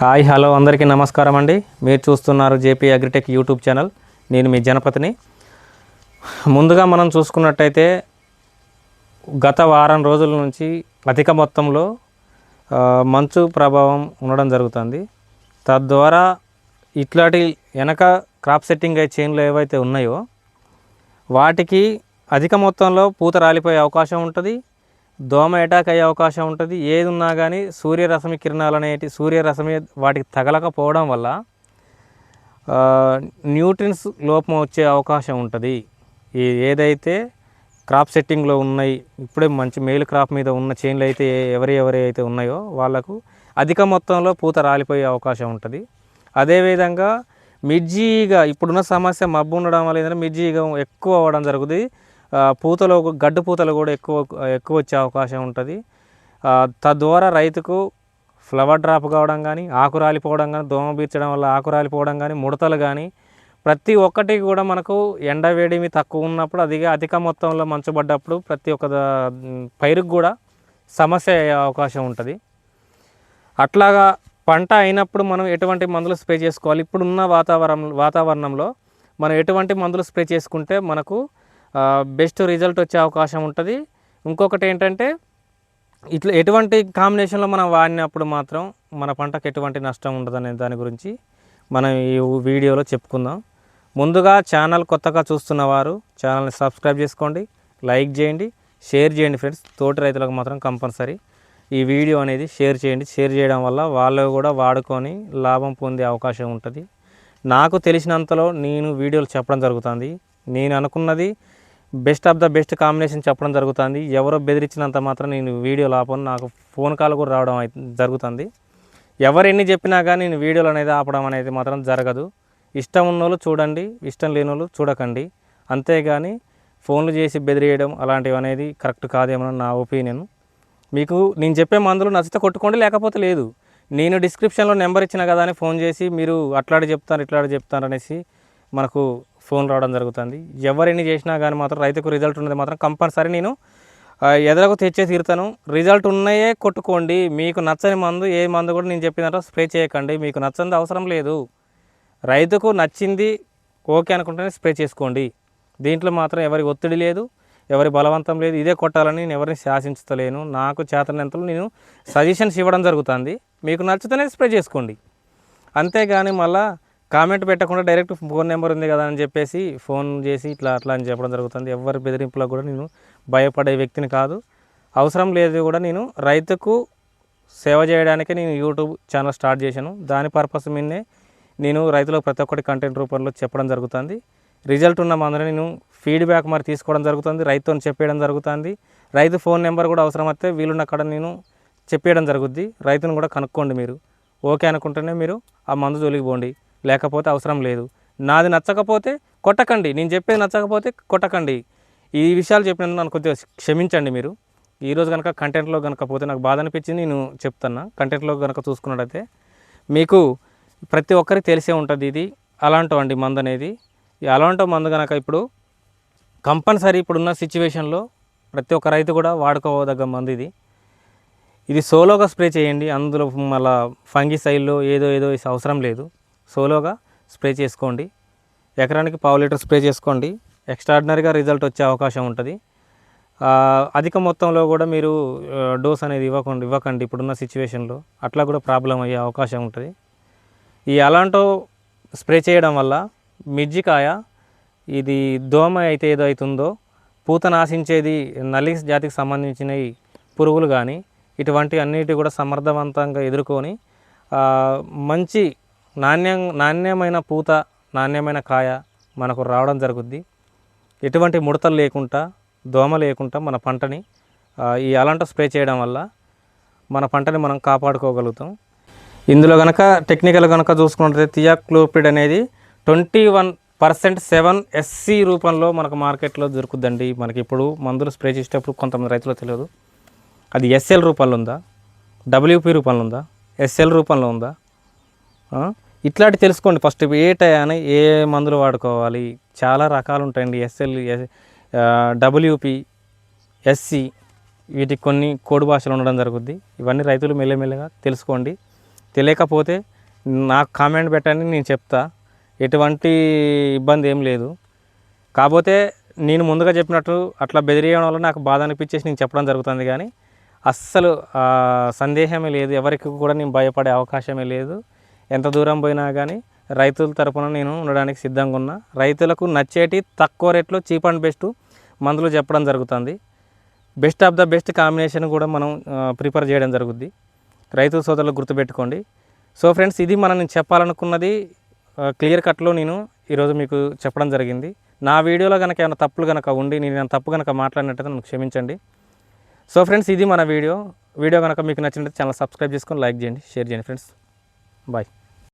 Hi hello అందరికీ నమస్కారం అండి. మీరు చూస్తున్నారు జేపీ అగ్రిటెక్ యూట్యూబ్ ఛానల్. నేను మీ జనపతిని. ముందుగా మనం చూసుకున్నట్టయితే గత వారం రోజుల నుంచి అధిక మొత్తంలో మంచు ప్రభావం ఉండడం జరుగుతుంది. తద్వారా ఇట్లాంటి వెనక క్రాప్ సెట్టింగ్ అయ్యే చైన్లు ఏవైతే ఉన్నాయో వాటికి అధిక మొత్తంలో పూత రాలిపోయే అవకాశం ఉంటుంది. దోమ అటాక్ అయ్యే అవకాశం ఉంటుంది. ఏది ఉన్నా కానీ సూర్యరశ్మి కిరణాలు అనేటి సూర్యరశ్మి వాటికి తగలకపోవడం వల్ల న్యూట్రిన్స్ లోపం వచ్చే అవకాశం ఉంటుంది. ఈ ఏదైతే క్రాప్ సెట్టింగ్లో ఉన్నాయి ఇప్పుడే మంచి మేలు క్రాప్ మీద ఉన్న చేన్లు అయితే ఎవరి ఎవరి అయితే ఉన్నాయో వాళ్ళకు అధిక మొత్తంలో పూత రాలిపోయే అవకాశం ఉంటుంది. అదేవిధంగా మిర్జీగా ఇప్పుడున్న సమస్య మబ్బు ఉండడం వల్ల ఏంటంటే మిర్జీగా ఎక్కువ అవ్వడం జరుగుతుంది. పూతలో గడ్డు పూతలు కూడా ఎక్కువ ఎక్కువ వచ్చే అవకాశం ఉంటుంది. తద్వారా రైతుకు ఫ్లవర్ డ్రాప్ కావడం కానీ ఆకు రాలిపోవడం కానీ దోమ బీర్చడం వల్ల ఆకు రాలిపోవడం కానీ ముడతలు కానీ ప్రతి ఒక్కటి కూడా మనకు ఎండ వేడిమి తక్కువ ఉన్నప్పుడు అది అధిక మొత్తంలో మంచబడ్డప్పుడు ప్రతి ఒక్క పైరుకు కూడా సమస్య అయ్యే అవకాశం ఉంటుంది. అట్లాగా పంట అయినప్పుడు మనం ఎటువంటి మందులు స్ప్రే చేసుకోవాలి? ఇప్పుడున్న వాతావరణం వాతావరణంలో మనం ఎటువంటి మందులు స్ప్రే చేసుకుంటే మనకు బెస్ట్ రిజల్ట్ వచ్చే అవకాశం ఉంటుంది. ఇంకొకటి ఏంటంటే ఇట్లా ఎటువంటి కాంబినేషన్లో మనం వాడినప్పుడు మాత్రం మన పంటకు ఎటువంటి నష్టం ఉండదనే దాని గురించి మనం ఈ వీడియోలో చెప్పుకుందాం. ముందుగా ఛానల్ కొత్తగా చూస్తున్న వారు ఛానల్ని సబ్స్క్రైబ్ చేసుకోండి లైక్ చేయండి షేర్ చేయండి ఫ్రెండ్స్ తోటి రైతులకు మాత్రం కంపల్సరీ ఈ వీడియో అనేది షేర్ చేయండి. షేర్ చేయడం వల్ల వాళ్ళు కూడా వాడుకొని లాభం పొందే అవకాశం ఉంటుంది. నాకు తెలిసినంతలో నేను వీడియోలు చెప్పడం జరుగుతుంది. నేను అనుకున్నది best of the best combination చెప్పడం జరుగుతుంది. ఎవరో బెదిరించినంత మాత్రం నేను వీడియో ఆపను నాకు ఫోన్ కాల్ కూడా రావడం జరుగుతుంది. ఎవరు ఎన్ని చెప్పినా కానీ నేను వీడియోలు అనేది ఆపడం అనేది మాత్రం జరగదు. ఇష్టం ఉన్నోళ్ళు చూడండి ఇష్టం లేని వాళ్ళు చూడకండి. అంతేగాని ఫోన్లు చేసి బెదిరేయడం అలాంటివి అనేది కరెక్ట్ కాదేమో నా ఒపీనియన్. మీకు నేను చెప్పే మందులు నచ్చితే కొట్టుకోండి లేకపోతే లేదు. నేను డిస్క్రిప్షన్లో నెంబర్ ఇచ్చిన కదా అని ఫోన్ చేసి మీరు అట్లాడి చెప్తారు ఇట్లాడి చెప్తారు అనేసి మనకు ఫోన్ రావడం జరుగుతుంది. ఎవరిని చేసినా కానీ మాత్రం రైతుకు రిజల్ట్ ఉన్నది మాత్రం కంపల్సరీ నేను ఎదలకు తెచ్చే తీరుతాను. రిజల్ట్ ఉన్నాయే కొట్టుకోండి. మీకు నచ్చని మందు ఏ మందు కూడా నేను చెప్పినట్టు స్ప్రే చేయకండి. మీకు నచ్చంది అవసరం లేదు. రైతుకు నచ్చింది ఓకే అనుకుంటేనే స్ప్రే చేసుకోండి. దీంట్లో మాత్రం ఎవరి ఒత్తిడి లేదు ఎవరి బలవంతం లేదు. ఇదే కొట్టాలని నేను ఎవరిని శాసించలేను. నాకు చేతనంతలో నేను సజెషన్స్ ఇవ్వడం జరుగుతుంది. మీకు నచ్చితేనే స్ప్రే చేసుకోండి. అంతేగాని మళ్ళా కామెంట్ పెట్టకుండా డైరెక్ట్ ఫోన్ నెంబర్ ఉంది కదా అని చెప్పేసి ఫోన్ చేసి ఇట్లా అట్లా అని చెప్పడం జరుగుతుంది. ఎవరి బెదిరింపులకు కూడా నేను భయపడే వ్యక్తిని కాదు. అవసరం లేదు కూడా నేను రైతుకు సేవ చేయడానికి నేను యూట్యూబ్ ఛానల్ స్టార్ట్ చేశాను. దాని పర్పస్ మీదనే నేను రైతులకు ప్రతి ఒక్కటి కంటెంట్ రూపంలో చెప్పడం జరుగుతుంది. రిజల్ట్ ఉన్న మందుని నేను ఫీడ్బ్యాక్ మరి తీసుకోవడం జరుగుతుంది. రైతుతో చెప్పేయడం జరుగుతుంది. రైతు ఫోన్ నెంబర్ కూడా అవసరం వస్తే వీలున్న కాడ నేను చెప్పేయడం జరుగుద్ది. రైతును కూడా కనుక్కోండి మీరు. ఓకే అనుకుంటేనే మీరు ఆ మందు జోలికి పోండి. లేకపోతే అవసరం లేదు. నాది నచ్చకపోతే కొట్టకండి. నేను చెప్పేది నచ్చకపోతే కొట్టకండి. ఈ విషయాలు చెప్పినందుకు నన్ను కొద్దిగా క్షమించండి మీరు. ఈరోజు కనుక కంటెంట్లో కనుక పోతే నాకు బాధ అనిపించింది నేను చెప్తున్నా. కంటెంట్లో కనుక చూసుకున్నట్టయితే మీకు ప్రతి ఒక్కరికి తెలిసే ఉంటుంది ఇది. అలాంటో అండి మందు అనేది. ఈ అలాంటో మందు కనుక ఇప్పుడు కంపల్సరీ ఇప్పుడున్న సిచ్యువేషన్లో ప్రతి ఒక్క రైతు కూడా వాడుకోదగ్గ మందు ఇది. ఇది సోలోగా స్ప్రే చేయండి. అందులో మళ్ళీ ఫంగిసైడ్లో ఏదో ఏదో అవసరం లేదు. సోలోగా స్ప్రే చేసుకోండి. ఎకరానికి పావు లీటర్ స్ప్రే చేసుకోండి. ఎక్స్ట్రాడినరీగా రిజల్ట్ వచ్చే అవకాశం ఉంటుంది. అధిక మొత్తంలో కూడా మీరు డోస్ అనేది ఇవ్వకుండా ఇవ్వకండి ఇప్పుడున్న సిచ్యువేషన్లో. అట్లా కూడా ప్రాబ్లం అయ్యే అవకాశం ఉంటుంది. ఈ అలాంటో స్ప్రే చేయడం వల్ల మిర్జికాయ ఇది దోమ అయితే ఏదో అవుతుందో పూత నాశించేది నల్లి జాతికి సంబంధించిన పురుగులు కానీ ఇటువంటి అన్నిటి కూడా సమర్థవంతంగా ఎదుర్కొని మంచి నాణ్యం నాణ్యమైన పూత నాణ్యమైన కాయ మనకు రావడం జరుగుద్ది. ఎటువంటి ముడతలు లేకుండా దోమ లేకుండా మన పంటని ఈ అలాంటి స్ప్రే చేయడం వల్ల మన పంటని మనం కాపాడుకోగలుగుతాం. ఇందులో కనుక టెక్నికల్ కనుక చూసుకున్నట్లయితే థియాక్లోపిడ్ అనేది twenty one percent seven SC రూపంలో మనకు మార్కెట్లో దొరుకుద్దండి. మనకి ఇప్పుడు మందులు స్ప్రే చేసేటప్పుడు కొంతమంది రైతులు తెలియదు. అది ఎస్ఎల్ రూపంలో ఉందా? డబ్ల్యూపీ రూపంలో ఉందా? ఎస్ఎల్ రూపంలో ఉందా? ఇట్లాంటి తెలుసుకోండి. ఫస్ట్ ఏ టయాన ఏ మందులు వాడుకోవాలి? చాలా రకాలు ఉంటాయండి ఎస్ఎల్ డబ్ల్యూపి ఎస్సి వీటికి కొన్ని కోడ్ భాషలు ఉండడం జరుగుద్ది. ఇవన్నీ రైతులు మెల్లమెల్లగా తెలుసుకోండి. తెలియకపోతే నాకు కామెంట్ పెట్టండి నేను చెప్తా. ఎటువంటి ఇబ్బంది ఏం లేదు. కాకపోతే నేను ముందుగా చెప్పినట్టు అట్లా బెదిరియడం వల్ల నాకు బాధ అనిపించేసి నేను చెప్పడం జరుగుతుంది కానీ అస్సలు సందేహమే లేదు. ఎవరికి కూడా నేను భయపడే అవకాశమే లేదు. ఎంత దూరం పోయినా కానీ రైతుల తరపున నేను ఉండడానికి సిద్ధంగా ఉన్నా. రైతులకు నచ్చేటి తక్కువ రేట్లో చీప్ అండ్ బెస్ట్ మందులు చెప్పడం జరుగుతుంది. Best of the best combination కూడా మనం ప్రిపేర్ చేయడం జరుగుద్ది. రైతు సోదరులు గుర్తుపెట్టుకోండి. సో ఫ్రెండ్స్ ఇది మనం నేను చెప్పాలనుకున్నది క్లియర్ కట్లో నేను ఈరోజు మీకు చెప్పడం జరిగింది. నా వీడియోలో కనుక ఏమైనా తప్పులు కనుక ఉండి నేను తప్పు కనుక మాట్లాడినట్టయితే నన్ను క్షమించండి. సో ఫ్రెండ్స్ ఇది మన వీడియో. వీడియో కనుక మీకు నచ్చినట్టు ఛానల్ సబ్స్క్రైబ్ చేసుకొని లైక్ చేయండి షేర్ చేయండి ఫ్రెండ్స్. బాయ్.